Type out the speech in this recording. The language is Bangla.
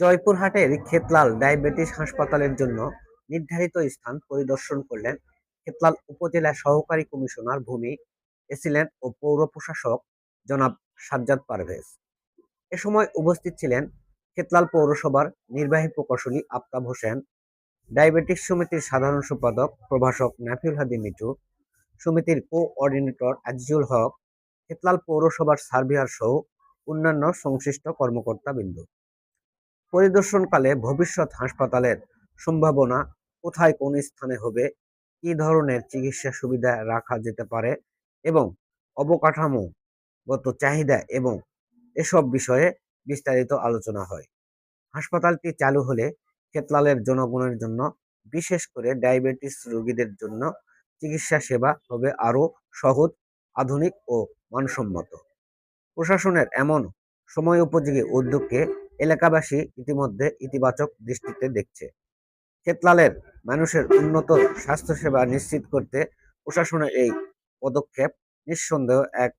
জয়পুরহাটের খেতলাল ডায়াবেটিস হাসপাতালের জন্য নির্ধারিত স্থান পরিদর্শন করলেন খেতলাল উপজেলা সহকারী কমিশনার ভূমি এসিলেন্ট ও পৌর প্রশাসক জনাব সাজ্জাদ পারভেজ। এ সময় উপস্থিত ছিলেন খেতলাল পৌরসভার নির্বাহী প্রকৌশলী আফতাব হোসেন, ডায়াবেটিস সমিতির সাধারণ সম্পাদক প্রভাষক নাফিউল হাদি মিঠু, সমিতির কোঅর্ডিনেটর আজিজুল হক খেতলাল পৌরসভার সার্ভিয়ার সহ অন্যান্য সংশ্লিষ্ট কর্মকর্তাবৃন্দ। পরিদর্শনকালে ভবিষ্যৎ হাসপাতালের সম্ভাবনা কোথায়, কোন স্থানে হবে, কী ধরনের চিকিৎসা সুবিধা রাখা যেতে পারে এবং অবকাঠামোগত চাহিদা এবং এসব বিষয়ে বিস্তারিত আলোচনা হয়। হাসপাতালটি চালু হলে খেতলালের জনগণের জন্য, বিশেষ করে ডায়াবেটিস রোগীদের জন্য চিকিৎসা সেবা হবে আরও সহজ, আধুনিক ও মানসম্মত। প্রশাসনের এমন সময় উপযোগী উদ্যোগকে এলাকাবাসী ইতিমধ্যে ইতিবাচক দৃষ্টিতে দেখছে। খেতলালের মানুষের উন্নত স্বাস্থ্যসেবা নিশ্চিত করতে প্রশাসনের এই পদক্ষেপ নিঃসন্দেহ এক